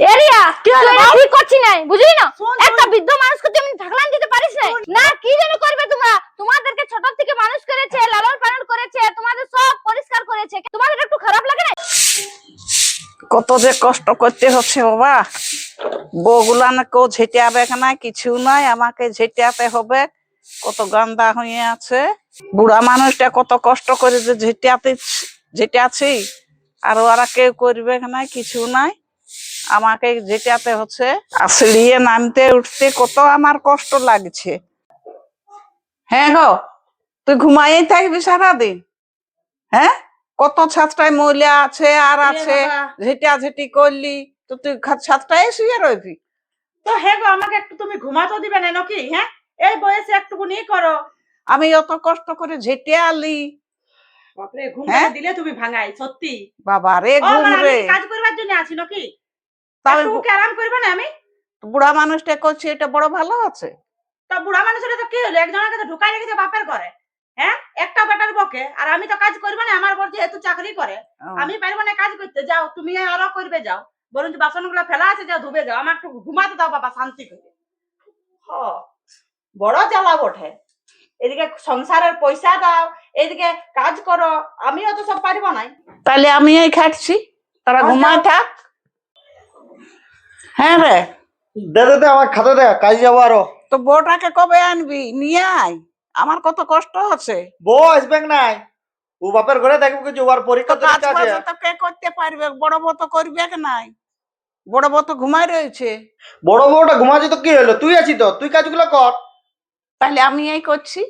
Area কি হলো? ঠিক করছি নাই বুঝলি না? শোন, একটা বৃদ্ধ মানুষকে তুমি থাকলাম দিতে পারিস না না কি যেন করবে তোমরা? তোমাদেরকে ছোট থেকে মানুষ করেছে লালন পালন করেছে তোমাদের সব পরিষ্কার করেছে। তোমাদের একটু খারাপ লাগে না? কত যে কষ্ট করতে হচ্ছে বাবা। বউগুলা না কেউ ঝেঁটাবে না কিছু নাই আমাকে ঝেঁটাতে হবে। কত গান্দা হয়ে আছে। বুড়া মানুষটা কত কষ্ট করে যে ঝেঁটাতে ঝেঁটাছি আর ওরা কেউ করবে না কিছু নাই। আমাকে যেটাতে হচ্ছে সিঁড়িয়ে নামতে উঠতে কত আমার কষ্ট লাগছে। হ্যাঁ গো তুই ঘুমাইয়ে থাকবি সারাদিন। হ্যাঁ? কত ছাত্রায় মহিলা আছে আর আছে ঝেটা ঝেটি করলি তো তুই ছাত্রায় শুয়ে রইবি। তো হে গো আমাকে একটু তুমি ঘুমাতে দিবে না নাকি? হ্যাঁ? এই বয়সে একটুকুনি করো। আমি অত কষ্ট করে ঝেটে আলি। বাপরে ঘুম হ্যাঁ? দিলে তুমি ভাঙাই সত্যি। বাবা রে ঘুম রে। কাজ করবার জন্য আছি নাকি? তাহলে একটু আরাম করবে না আমি? বুড়া মানুষটা করছে এটা বড় ভালো আছে। তা বুড়া মানুষের তো কি হলো? একজনকে তো ঢুকাই রেখেছে বাপের করে হ্যাঁ? একটা বেটার বকে আর আমি তো কাজ করবে না আমার বলছে যেহেতু চাকরি করে। আমি পারব না কাজ করতে। যাও তুমি আরও করবে যাও। বরঞ্চ বাসনগুলো ফেলা আছে যাও ধুবে যাও। আমার একটু ঘুমাতে দাও বাবা শান্তি করে। হ, বড় জ্বালা বটে। এদিকে সংসারের পয়সা দাও এদিকে কাজ করো। আমিও তো সব পারব নাই। তাহলে আমি এই খাটছি। তারা। ঘুমায় থাক। হ্যাঁ রে। দে দে দে আমার খাতা দে কাজে যাব আরও। তো বউটাকে কবে আনবি? নিয়ে আয়। আমার কত কষ্ট হচ্ছে। বউ আসবে নাই? ও বাপের ঘরে দেখব কিছু ওর পরীক্ষা তো কাজ আছে তো কে করতে পারবে? বড় বউ তো করবে কি নাই? বড় বউ তো ঘুমাই রয়েছে। বড় বউটা ঘুমাচ্ছে তো কি হলো? তুই আছিস তো? তুই কাজগুলো কর। তাহলে আমি এই করছি।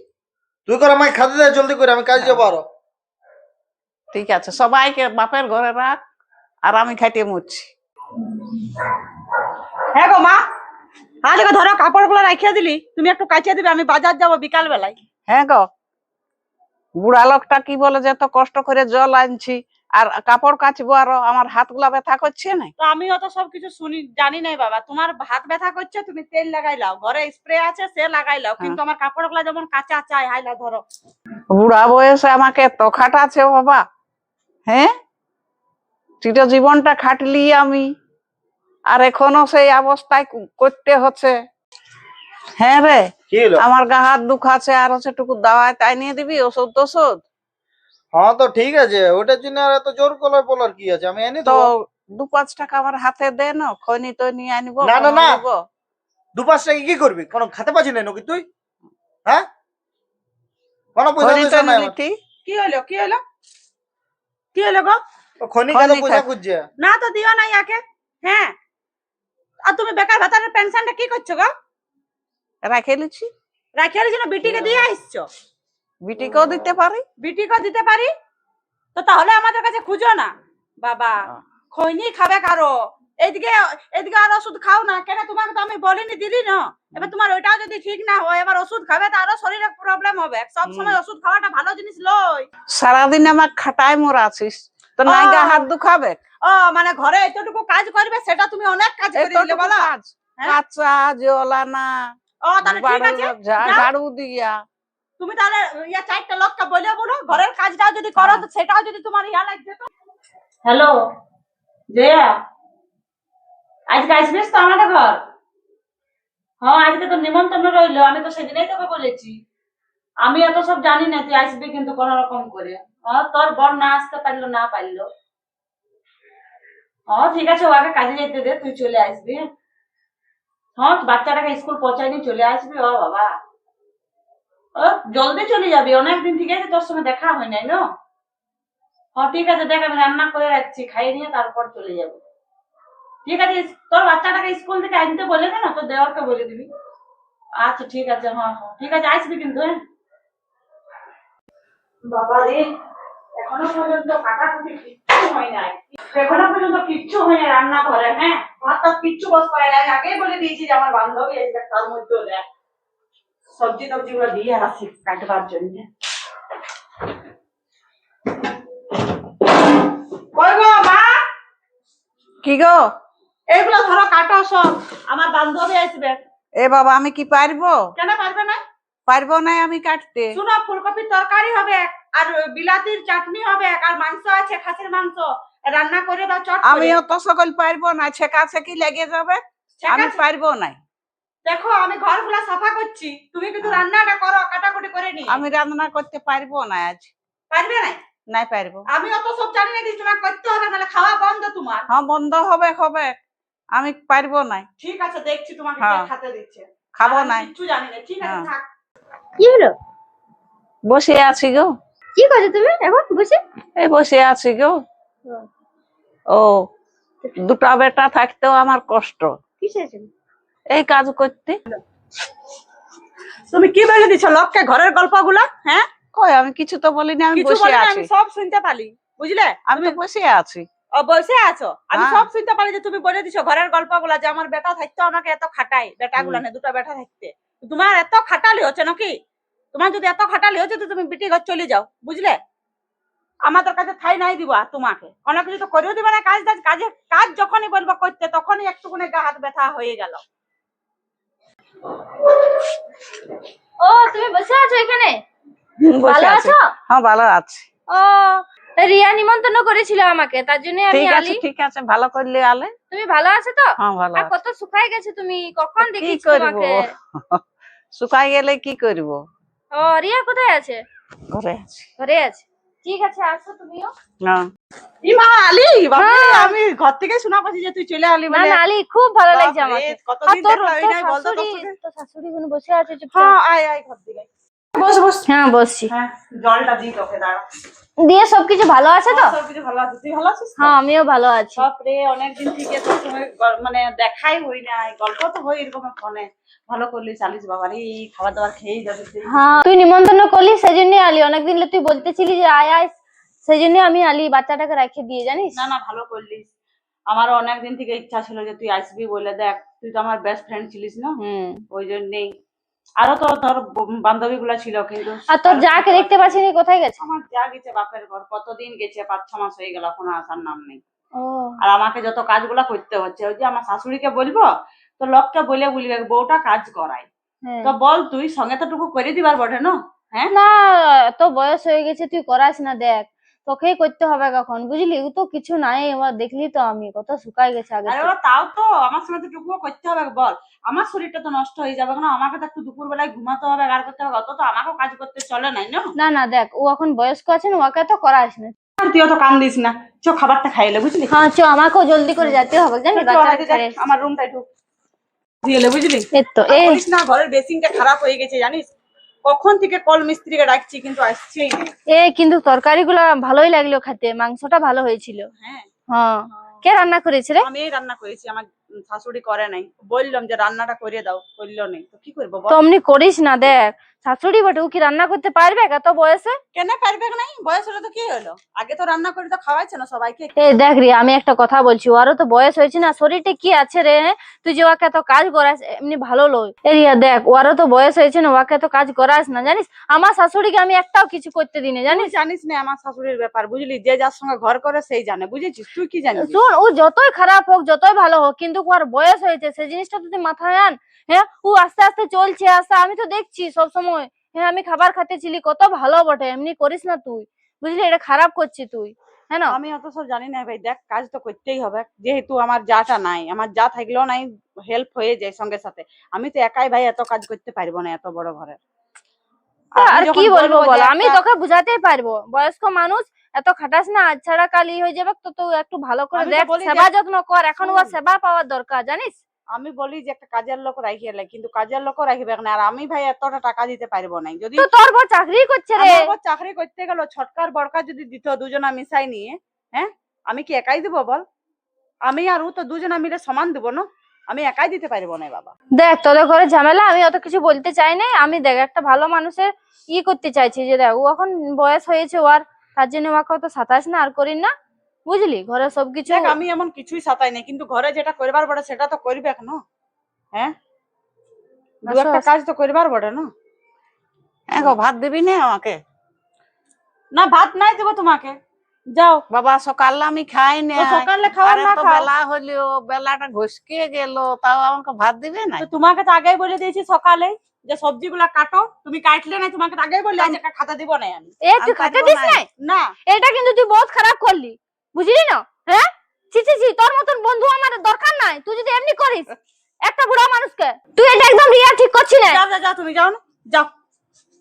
তুই কর আমায় খাতা দে জলদি করে আমি কাজে যাব আরও। ঠিক আছে সবাইকে বাপের ঘরে রাখ আর আমি খাইতে মুচ্ছি হ্যাঁ গো মা গো ধরো কাপড়গুলো রাখিয়ে দিলি তুমি একটু কাচিয়ে দিবে আমি বাজার যাব বিকাল বেলায় হ্যাঁ গো বুড়া লোকটা কি বলে যে এত কষ্ট করে জল আনছি আর কাপড় কাচবো আরও আমার হাতগুলা ব্যথা করছে না? তো আমিও তো সবকিছু শুনি জানি নাই বাবা তোমার হাত ব্যথা করছে তুমি তেল লাগাই লাও ঘরে স্প্রে আছে সে লাগাই লাও কিন্তু আমার কাপড়গুলা যেমন কাঁচা চাই হাইলা ধরো। বুড়া বয়সে আমাকে এত খাটাছে বাবা হ্যাঁ? তো জীবনটা খাটলি আমি। আর এখনও সেই অবস্থায় করতে হচ্ছে। হ্যাঁ রে আমার গা হাত দুখাছে আর হচ্ছে টুকু দাওয়ায় তাই নিয়ে দিবি ওষুধ টষুধ? হ্যাঁ তো ঠিক আছে ওটার জন্য আর এত জোর কলার বলার কি আছে? আমি এনে তো দু পাঁচ টাকা আমার হাতে দে না খনি তো নিয়ে আনব না, না, না। দু পাঁচ টাকা কি করবি? কোনো খাতে পাচ্ছি না নাকি তুই? হ্যাঁ? কোনো পয়সা নাই নিলি কি হলো কি হলো? কি হলো গো? খনি কাছে পয়সা। খুঁজছে? না তো দিও না ইয়াকে। হ্যাঁ আর তুমি বেকার ভাতারের পেনশনটা কি করছ গো? রাখে লিছি রাখিয়ার জন্য বিটিকে দিয়ে আসছো? বিটিকেও দিতে পারি। বিটিকে দিতে পারি? তো তাহলে আমাদের কাছে খুঁজো না। বাবা খৈনি খাবে কারও? এইদিকে এইদিকে আর ওষুধ খাও না। কেন তোমাকে তো আমি বলিনি দিলি না? এবার তোমার ওইটাও যদি ঠিক না হয় এবার ওষুধ খাবে তো আরও শরীরে প্রবলেম হবে। সব সময় ওষুধ খাওয়াটা ভালো জিনিস লয় সারাদিন আমার খাটায় মোর আছিস। তো নাই হাত দুখাবে। ও মানে ঘরে এতটুকু কাজ করবে সেটা তুমি অনেক কাজ করে দিলে বলো। হ্যাঁ? কাঁচা জলানা ও তাহলে ঠিক আছে। ঝাড়ু দিয়া। তুমি তাহলে ইয়া চারটা লোককে বলে বলো ঘরের কাজটাও যদি করো তো সেটাও যদি তোমার ইয়া লাগছে তো। হ্যালো জয়া আজকে আসবিস তো আমাদের ঘর? হ্যাঁ আজকে তো নিমন্ত্রণ রইল আমি তো সেদিনই তোকে বলেছি। আমি এত সব জানি না তুই আসবি কিন্তু কোন রকম করে। হ্যাঁ তোর বর না আসতে পারল, না পারল। ও ঠিক আছে, ও আগে কাজে যেতে দে, তুই চলে আসবি হ্যাঁ? বাচ্চাটাকে স্কুল পৌঁছায়নি, চলে আসবি ও বাবা। ও জলদি চলে যাবি, অনেকদিন ঠিক আছে, তোর সঙ্গে দেখা হয় নাই, না? হ্যাঁ ঠিক আছে, দেখ, আমি রান্না করে রাখছি, খাইয়ে নিয়ে তারপর চলে যাব। ঠিক আছে তোর বাচ্চাটাকে স্কুল থেকে আনতে বলে দে না, তোর দেওয়ারকে বলে দিবি। আচ্ছা ঠিক আছে হ্যাঁ হ্যাঁ ঠিক আছে, আসবি কিন্তু হ্যাঁ? বাবা রে এখনও পর্যন্ত কাটাকুটি কিচ্ছু হয় নাই। এখনও পর্যন্ত কিচ্ছু হয় না রান্না করে হ্যাঁ ভাত কিচ্ছু বস করে নাই। আগেই বলে দিয়েছি যে আমার বান্ধবী আসবে তার মধ্যেও দেখ সবজি টবজি গুলো দিয়ে আসি কাটবার জন্য। কই গো মা? কি গো? এগুলো ধরো কাটো সব আমার বান্ধবী আসবে। এ বাবা আমি কি পারব? কেন পারবে না? পারব না আমি কাটতে। শুনো ফুলকপির তরকারি হবে আর বিলাতির চাটনি হবে আর মাংস আছে খাসির মাংস। রান্না করে দাও চট আমি। অত সকল পারব না ছেকা ছেকি লেগে যাবে। আমি পারব না দেখো আমি ঘরগুলা সাফা করছি। তুমি কিন্তু রান্নাটা করো কাটাকুটি করে নি আমি রান্না করতে পারব না আজ। পারবে না নাই পারব। আমি অত সব জানি না তোমার করতে হবে নাহলে খাওয়া বন্ধ তোমার। হ্যাঁ বন্ধ হবে হবে। আমি পারব না ঠিক আছে দেখছি তোমাকে হ্যাঁ। কে খেতে দিচ্ছে। খাব না কিচ্ছু জানি না ঠিক আছে হ্যাঁ। থাক। কি হলো? বসে আছি গো। কি করছ তুমি এখন বসে? এই বসে আছি গো। ও দুটা বেটা থাকতেও আমার কষ্ট। এই কাজ করতে। তুমি কি বলে দিছো লোককে ঘরের গল্পগুলা? হ্যাঁ? কই আমি কিছু তো বলিনি আমি বসে আছি আমি সব শুনতে পারি বুঝলে? আমি তো বসে আছি। ও বসে আছো? আমি হ্যাঁ। সব শুনতে পারি যে তুমি বলে দিছো ঘরের গল্পগুলা যে আমার বেটা থাকতে আমাকে এত খাটাই বেটাগুলা। না দুটা বেটা থাকতে। তোমার এত খাটালি হচ্ছে নাকি? তোমার যদি এত খাটালি হচ্ছে তো তুমি বিটি ঘর চলে যাও বুঝলে? আমাদের কাছে ঠাই নাই দিব তোমাকে। অনেক কিছু তো করেও দিবে না কাজ কাজে কাজ যখনই বলব করতে তখনই একটুকুনি গা হাত ব্যথা হয়ে গেল। ও তুমি বসে আছো এখানে? ভালো আছো। হ্যাঁ ভালো আছি। ও রিয়া নিমন্ত্রণ করেছিল আমাকে তার জন্য আমি ঠিক আছে আলি। ঠিক আছে ভালো করলে আলে। তুমি ভালো আছো তো? হ্যাঁ ভালো আর কত শুকাই গেছে তুমি কখন দেখি তোমাকে? শুকাই গেলে কি করব? ও রিয়া কোথায় আছে? ঘরে আছে। ঘরে আছে। ঠিক আছে আসো তুমিও। না। ইমা আলি! বাবা। আমি ঘর থেকে শোনা পাচ্ছি যে তুই চলে আলি বলে না আলি খুব ভালো লাগছে আমার কতদিন দেখা হয় তোর নাই বলতো শাশুড়ি? কোনো বসে আছে হ্যাঁ আয় আয় ঘর দিকে বস বস। হ্যাঁ বসছি। হ্যাঁ জলটা দিই তোকে দাঁড়া। দিয়ে সবকিছু ভালো আছে তো? ভালো আছে। তুই ভালো আছিস হ্যাঁ আমিও ভালো আছি। বাপরে অনেকদিন থেকে মানে দেখাই হই নাই গল্প তো হই এরকম ফোনে। ভালো করলি চালিস বাবা রে খাবার দাবার খেয়েই যাবে। হ্যাঁ তুই নিমন্ত্রণ করলি আলি। অনেকদিন তুই বলতেছিলি যে আয় আয়। সেই জন্য আমি আলি বাচ্চাটাকে রেখে দিয়ে জানিস? না না ভালো করলিস। আমারও অনেকদিন থেকে ইচ্ছা ছিল যে তুই আসবি বলে দেখ। তুই তো আমার বেস্ট ফ্রেন্ড ছিলিস না? হুম। ওই জন্যই। আরও তো ধর বান্ধবী গুলা ছিল কিন্তু আর তোর যাকে দেখতে পাচ্ছি কোথায় গেছে? আমার যা গেছে বাপের ঘর কতদিন গেছে পাঁচ ছ মাস হয়ে গেল এখনও আসার নাম নেই। আর আমাকে যত কাজগুলা করতে হচ্ছে ওই যে আমার শাশুড়িকে বলব তো লোককে বলে বলবে বউটা কাজ করায়। হ্যাঁ। তো বল তুই সঙ্গে তো টুকু করে দিবার বটে না? হ্যাঁ? না তো বয়স হয়ে গেছে তুই করাস না দেখ। তোকেই করতে হবে কখন বুঝলি? ও তো কিছু নাই এবার দেখলি তো আমি কত শুকাই গেছে আগে আরে তাও তো আমার সঙ্গে তো টুকুও করতে হবে বল। আমার শরীরটা তো নষ্ট হয়ে যাবে না আমাকে তো একটু দুপুর বেলায় ঘুমাতে হবে আর করতে হবে অত তো আমাকেও কাজ করতে চলে নাই না? না না দেখ ও এখন বয়স্ক আছে না ওকে তো করাস না। তুই অত কান দিস না চ খাবারটা খাইলে বুঝলি? হ্যাঁ চ আমাকেও জলদি করে যেতে হবে জানিস চ, বাচ্চাটাকে হাতে যা, ছেড়ে এসেছি। আমার রুমটা একটু দিয়েলে বুঝলি? এই তো এই। না ঘরের বেসিনটা খারাপ হয়ে গেছে জানিস? কখন থেকে কল মিস্ত্রিকে ডাকছি কিন্তু আসছেই এ কিন্তু তরকারি গুলা ভালোই লাগল খেতে মাংসটা ভালো হয়েছিল। হ্যাঁ। হ্যাঁ। কে রান্না করেছে রে? আমি রান্না করেছি আমার শাশুড়ি করে নাই। বললাম যে রান্নাটা করে দাও। করল নেই। তো কি করব তো অমনি করিস না দেখ। শাশুড়ি বটে ও কি রান্না করতে পারবে এত বয়সে? কেন পারবে নাই বয়স হলে তো কি হলো? আগে তো রান্না করে তো খাওয়াইছে না সবাইকে। এ দেখ রে আমি একটা কথা বলছি ওরও তো বয়স হয়েছে না শরীরটা কি আছে রে? তুই যে ওকে এত কাজ করাস এমনি ভালো লই এ রিয়া দেখ ওরও তো বয়স হয়েছে না ওকে এত কাজ করাস না জানিস? আমার শাশুড়িকে আমি একটাও কিছু করতে দিই না জানিস? জানিস না আমার শাশুড়ির ব্যাপার বুঝলি? যে যার সঙ্গে ঘর করে সেই জানে বুঝেছিস? তুই কি জানিস? শোন ও যতই খারাপ হোক যতই ভালো হোক কিন্তু ওর বয়স হয়েছে সেই জিনিসটা তুই মাথায় আন হ্যাঁ? ও আস্তে আস্তে চলছে আস্তে আমি তো দেখছি সব সময় হ্যাঁ আমি খাবার খাতেছিলি কত ভালো বটে এমনি করিস না তুই। বুঝলি এটা খারাপ করছিস তুই হ্যাঁ না? আমি অত সব জানি না ভাই দেখ কাজ তো করতেই হবে। যেহেতু আমার যাটা নাই আমার যা থাকলেও নাই হেল্প হয়ে যায় সঙ্গে সাথে। আমি তো একাই ভাই এত কাজ করতে পারব না এত বড় ঘরে আর কি বলব বল আমি তোকে বুঝাতেই পারব। বয়স্ক মানুষ এত খাটাস না আজ ছাড়া কাল ই হয়ে যাবে তো তুই একটু ভালো করে দেখ সেবা যত্ন কর এখন ওর সেবা পাওয়ার দরকার জানিস? আমি বলি যে একটা কাজের লোক রাখিয়ে লাই কিন্তু কাজের লোক রাখিবে না। আর আমি ভাই এতটা টাকা দিতে পারব না যদি তোর বউ চাকরি করছে রে। আমার চাকরি করতে গেল ছটকার বড়কা যদি দিত দুজনা মিশাই নিয়ে হ্যাঁ? আমি কি একাই দিব বল? আমি আর ও তো দুজনা মিলে সমান দিব না। আমি একাই দিতে পারব না বাবা। দেখ তোদের ঘরে ঝামেলা আমি অত কিছু বলতে চাই না আমি দেখ একটা ভালো মানুষের ই করতে চাইছি যে দেখ ও এখন বয়স হয়েছে ও আর তার জন্য ওকে অত সাতাশ না আর করিন না। বুঝলি? ঘরে সবকিছু দেখ আমি এমন কিছুই সাতাই নাই কিন্তু ঘরে যেটা করবার বড় সেটা তো করবে না হ্যাঁ? দু একটা কাজ তো করবার বড় না? হ্যাঁ গো ভাত দিবি না আমাকে? না ভাত নাই দেবো তোমাকে। যাও। বাবা সকাল আমি খাই না। সকালে খাওয়া না খাও। বেলা হলেও বেলাটা ঘুষকে গেল তাও আমাকে ভাত দিবে না তোমাকে তো আগেই বলে দিয়েছি সকালে যে সবজিগুলা কাটো তুমি কাটলে না তোমাকে তো আগেই বললে আজ একটা খাতা দিব না আমি। এ তুই খাতে দিস না। না। এটা কিন্তু তুই বহুত খারাপ করলি। বুঝলি না? হ্যাঁ? ছি ছি ছি তোর মতন বন্ধু আমার দরকার নাই। তুই যদি এমনি করিস একটা বুড়া মানুষকে তুই এটা একদম রিয়া ঠিক করছিস না। যাও যাও তুমি যাও না। যাও।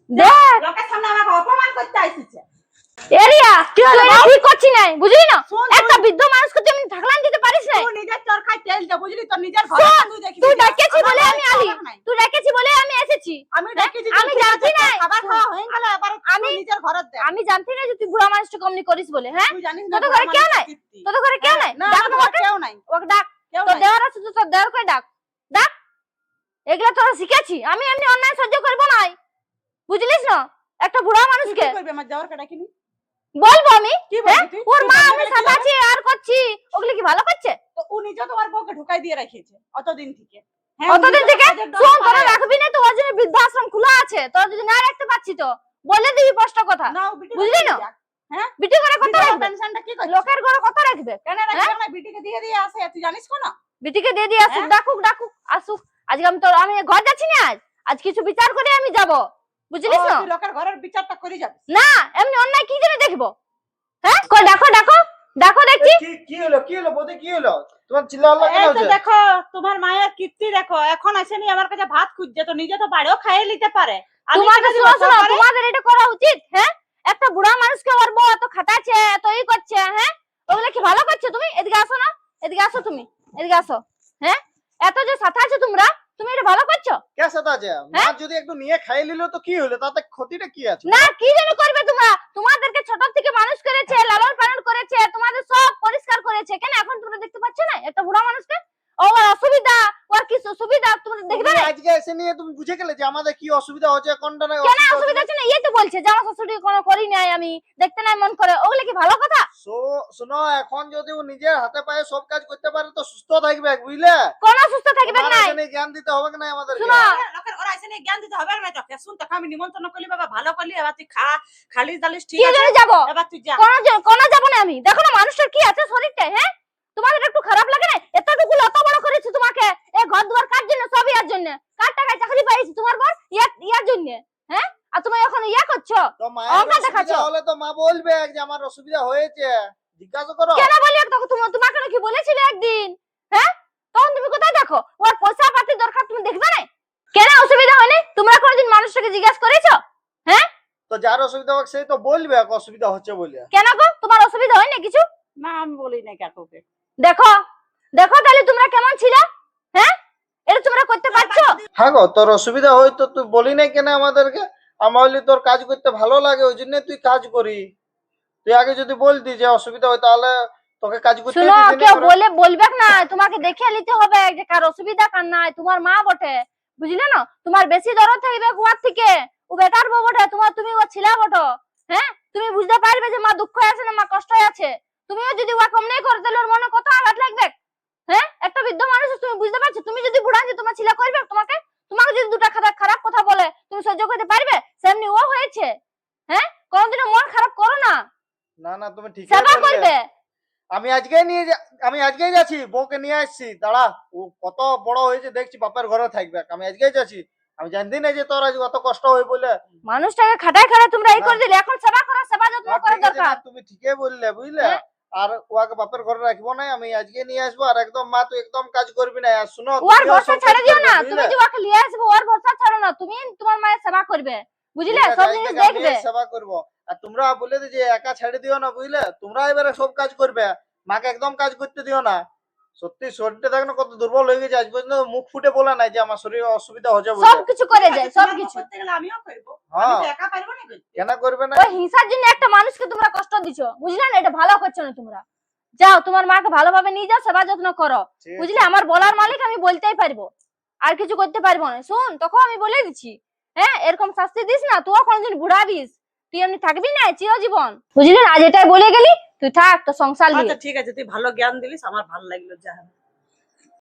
দেখ। লোকের সামনে আমাকে অপমান করতে আইসিছে এরিয়া তুই ঠিক করছিস না বুঝলি না? একটা বৃদ্ধ মানুষকে তুই থাকলাম দিতে পারিস না তুই নিজের চরকায় তেল দে বুঝলি? তোর নিজের ঘরে তুই দেখি তুই ডাকেছি বলে আমি আলি। তুই ডাকেছি বলে আমি এসেছি। আমি ডেকেছি আমি জানতি না। খাবার খাওয়া হয়ে গেল এবার আমি নিজের ঘরে দে আমি জানতি না যে তুই বুড়া মানুষটা কমনি করিস বলে হ্যাঁ? তুই জানিস না তোদের ঘরে কেউ নাই? কীর্তি। ঘরে কেউ নাই? ডাক ওকে কেউ নাই। ওকে ডাক। তোর দেওয়ার আছে তো তোর দেওয়ার করে ডাক। ডাক। এগুলা তোরা শিখেছি। আমি এমনি অন্যায় সহ্য করব না বুঝলিস না? একটা বুড়া মানুষকে। করবি? আমার যাওয়ার কাটা কিনি বলব আমি? হ্যাঁ? ওর মা আমি আর করছি। ওগুলি কি ভালো করছে? তো ও নিজে তোমার বউকে ঢুকাই দিয়ে রেখেছে অতদিন থেকে। হ্যাঁ, অতদিন থেকে শোন তোরা রাখবি না তো ওর জন্য বৃদ্ধাশ্রম খোলা আছে। তোরা যদি না রাখতে পারছি তো বলে দিবি স্পষ্ট কথা। বিটি বুঝলি না? বিটি করে কত রাখবে? টেনশনটা কি করছিস লোকের ঘরে কত রাখবে? কেন রাখবে না? বিটিকে দিয়ে দিয়ে আসে। তুই জানিস কোন? বিটিকে দিয়ে দিয়ে আসুক হ্যাঁ? ডাকুক ডাকুক আসুক। আজকে আমি তোর আমি ঘর যাচ্ছি না আজ? আজ কিছু বিচার করে আমি যাব। বুঝলিস না লোকের ঘরের বিচারটা করে যাবি। না এমনি অন্যায় কি জন্য দেখব? হ্যাঁ কই ডাকো ডাকো ডাকো দেখছি। কি কি হলো কি হলো বৌদি কি হলো? তোমার চিল্লাহল্লা কেন হচ্ছে? দেখো তোমার মায়ের কীর্তি দেখো এখন আসেনি আমার কাছে ভাত খুঁজছে তো নিজে তো বাড়িও খাইয়ে নিতে পারে। শোনো শোনো তোমাদের এটা করা উচিত হ্যাঁ? একটা বুড়া মানুষকে ওর বউ এত খাটাচ্ছে এত ই করছে হ্যাঁ? ওগুলো কি ভালো করছ তুমি? এদিকে আসো না এদিকে আসো তুমি এদিকে আসো হ্যাঁ? এত যে সাথে আছো তোমরা তুমি এটা ভালো করছ? কে তো আছে মা যদি একটু নিয়ে খাই নিলো তো কি হলো? তাতে ক্ষতিটা কি আছে? না কি যেন করবে তোমরা? তোমাদেরকে ছোট থেকে মানুষ করেছে লালন পালন করেছে তোমাদের সব পরিষ্কার করেছে। কেন এখন তোমরা দেখতে পাচ্ছ না? একটা বুড়া মানুষকে ওর অসুবিধা ওর কি সুবিধা? তোমরা দেখবে আজকে এসে নিয়ে তুমি বুঝে গেলে যে আমাদের কি অসুবিধা হচ্ছে কোনটা না কেন অসুবিধা হচ্ছে না? ইয়ে তো বলছে যে আমার শাশুড়ি কোনো করি নাই আমি। দেখতে নাই মন করে। ওগুলো কি ভালো কথা? শোনো এখন যদি ও নিজের হাতে পায়ে সব কাজ করতে পারে তো সুস্থ থাকবে বুঝলে? কোন সুস্থ থাকবে নাই। এখানে জ্ঞান দিতে হবে না আমাদেরকে শোনো। লোকের ঘরে আসেনি জ্ঞান দিতে হবে না তোকে শুন তোকে আমি নিমন্ত্রণ করলি বাবা ভালো করলি এবার তুই খা খালিস দালিস ঠিক আছে? জন্য যাব? এবার তুই যা। কোন কোন যাব না আমি। দেখো না মানুষটার কি আছে শরীরটা হ্যাঁ? তোমাদের একটু খারাপ লাগে না? এতটুকু অত বড় করেছি তোমাকে এই ঘর দুয়ার কার জন্য সব ইয়ার জন্য কার টাকায় চাকরি পাইছি তোমার বর ইয়ার ইয়ার জন্য হ্যাঁ আর তুমি এখন ইয়া করছ তো মায়ের অঙ্কা অসুবিধা দেখাচ্ছ। হলে তো মা আমার অসুবিধা হয়েছে? জিজ্ঞাসা করো। কেন বলি তখন তুমি তোমাকে নাকি বলেছিলে একদিন? হ্যাঁ? তখন তুমি কোথায় দেখো? ওর পয়সা পাতি দরকার তুমি দেখবে না? কেন অসুবিধা হয়নি? তোমরা কোনোদিন মানুষটাকে জিজ্ঞাসা করেছ? হ্যাঁ? তো যার অসুবিধা হোক সেই তো বলবে এক অসুবিধা হচ্ছে বলে কেন গো? তোমার অসুবিধা হয়নি কিছু? না আমি বলি না কাকুকে। দেখো দেখো তাহলে তোমরা কেমন ছিল? হ্যাঁ? এটা তোমরা করতে পারছ? হ্যাঁ গো তোর অসুবিধা হয় তো তুই বলি নাই কেন আমাদেরকে? আমার বলি তোর কাজ করতে ভালো লাগে ওই জন্য তুই কাজ করি। তুই আগে যদি বলতি যে অসুবিধা হয় তাহলে তোকে কাজ করতে শুনো কেউ বলে বলবে না তোমাকে দেখে নিতে হবে যে কার অসুবিধা কার নাই তোমার মা বটে বুঝলে না? তোমার বেশি দরদ থাকবে কুয়ার থেকে ও বেটার বউ বটে তোমার তুমি ও ছিলা বটো হ্যাঁ? তুমি বুঝতে পারবে যে মা দুঃখ আছে না মা কষ্ট আছে। তুমিও যদি ওয়া কম নেই করো তাহলে ওর মনে কত আঘাত লাগবে? হ্যাঁ? একটা বৃদ্ধ মানুষ তুমি বুঝতে পারছ? তুমি যদি বুড়া যে তোমার ছিলা করবে তোমাকে তোমাকে যদি দুটা খারাপ খারাপ কথা বলে তুমি সহ্য করতে পারবে? সেমনি ও হয়েছে হ্যাঁ? কোনোদিনও মন খারাপ করো না। না না তুমি ঠিক সেবা করবে? আমি আজকে নিয়ে আমি আজকেই যাচ্ছি বউকে নিয়ে আসছি দাঁড়া ও কত বড় হয়েছে দেখছি বাপের ঘরে থাকবে আমি আজকেই যাচ্ছি। আমি জানি না যে তোর আজ অত কষ্ট হয় বলে। মানুষটাকে খাটায় খাটায় তোমরা এই করে দিলে এখন সেবা করো সেবা যত্ন করা দরকার। তুমি ঠিকই বললে বুঝলে? হ্যাঁ। আর ওকে বাপের ঘরে রাখব না আমি আজকে নিয়ে আসব আর একদম মা তুই একদম কাজ করবি না আর শুনো ওর ভরসা ছেড়ে দিও না তুমি যে ওকে নিয়ে আসবে ওর ভরসা ছাড়ো না তুমি তোমার মায়ের সেবা করবে বুঝলে? সব জিনিস দেখবে। সেবা করব আর তোমরা বলে দি যে একা ছেড়ে দিও না বুঝলে? তোমরা এবারে সব কাজ করবে। মাকে একদম কাজ করতে দিও না। সত্যি শরীরটা দেখ না কত দুর্বল হয়ে গেছে। আজ পর্যন্ত মুখ ফুটে বলে নাই যে আমার শরীরে অসুবিধা হচ্ছে বলে। সব কিছু করে যায় সব কিছু করতে গেলে আমিও করব। আমি হ্যাঁ তো একা পারব না। কেন করবে না? ওই হিংসার জন্য একটা মানুষকে তোমরা কষ্ট দিছো। বুঝলে না? এটা ভালো করছ না তোমরা। যাও তোমার মাকে ভালোভাবে নিয়ে যাও সেবা যত্ন করো। বুঝলে? আমার বলার মালিক আমি বলতেই পারব। আর কিছু করতে পারব না। শুন তখন আমি বলে দিচ্ছি। হ্যাঁ? এরকম শাস্তি দিস না তুইও কোনদিন বুড়াবিস তুই এমনি থাকবি না? চিরজীবন। বুঝলি না? আজ এটাই বলে গেলি তুই থাক তোর সংসার নিয়ে আচ্ছা ঠিক আছে তুই ভালো জ্ঞান দিলিস আমার ভালো লাগল যা